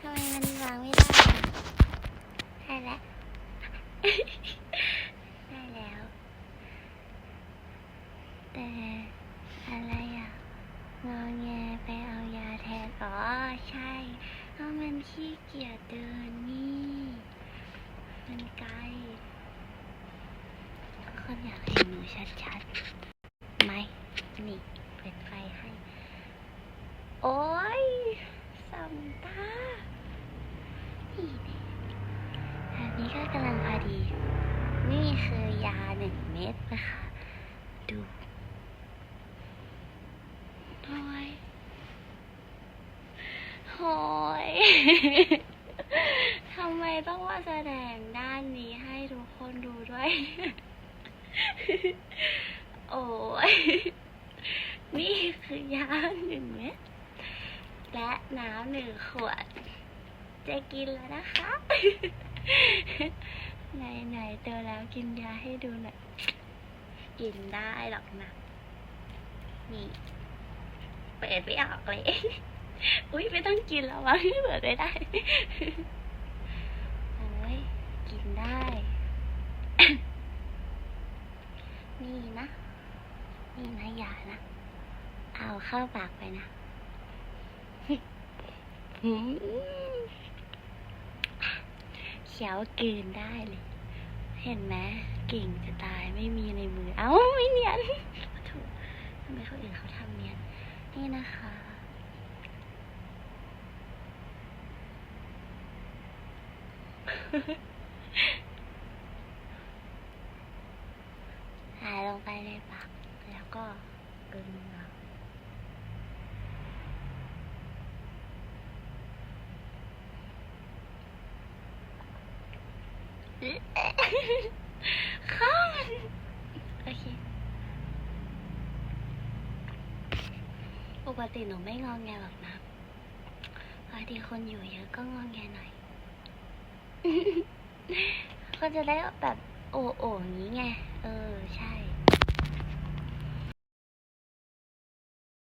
ทำไมมันวางไม่ได้อะได้แล้วได้แล้ว แต่อะไรอะงอแงไปเอายาแทนอ๋อใช่เพราะมันขี้เกียจเดินนี่ มันไกลทุกคนอยากเห็นหนูชัดๆไหมนี่เปิดไฟให้ โอ้ ยสัมตานี่น่อันนี้ก็กำลังพอดี นี่คือยาหนึ่งเม็ดนะคะ ดูโอ้ยโอ้ยทำไมต้องมาแสดงด้านนี้ให้ทุกคนดูด้วย โอ้ยนี่คือยาหนึ่งเม็ด และน้ำหนึ่งขวด จะกินแล้วนะคะ ไหนไหนๆเจอแล้วกินยาให้ดูหน่อยกินได้หรอกนะ นี่ เปิดไม่ออกเลย อุ้ยไม่ต้องกินแล้ววะเปิดไม่ได้โอ้ยกินได้ นี่นะ นี่นะอย่านะ เอาเข้าปากไปนะ เขียวกลืนได้เลย เห็นไหมเก่งจะตายไม่มีในมือ เอ้าไม่เนียนถูกทำไมคนอื่นเขาทำเนียน นี่นะคะหายลงไปในปากแล้วก็กลืนเอา ข้ามันโอเค ปกติหนูไม่งองแงหรอกนะบางทีคนอยู่เยอะก็งองแงหน่อยก็จะได้แบบโอ้โอ้อย่างนี้ไง เออ ใช่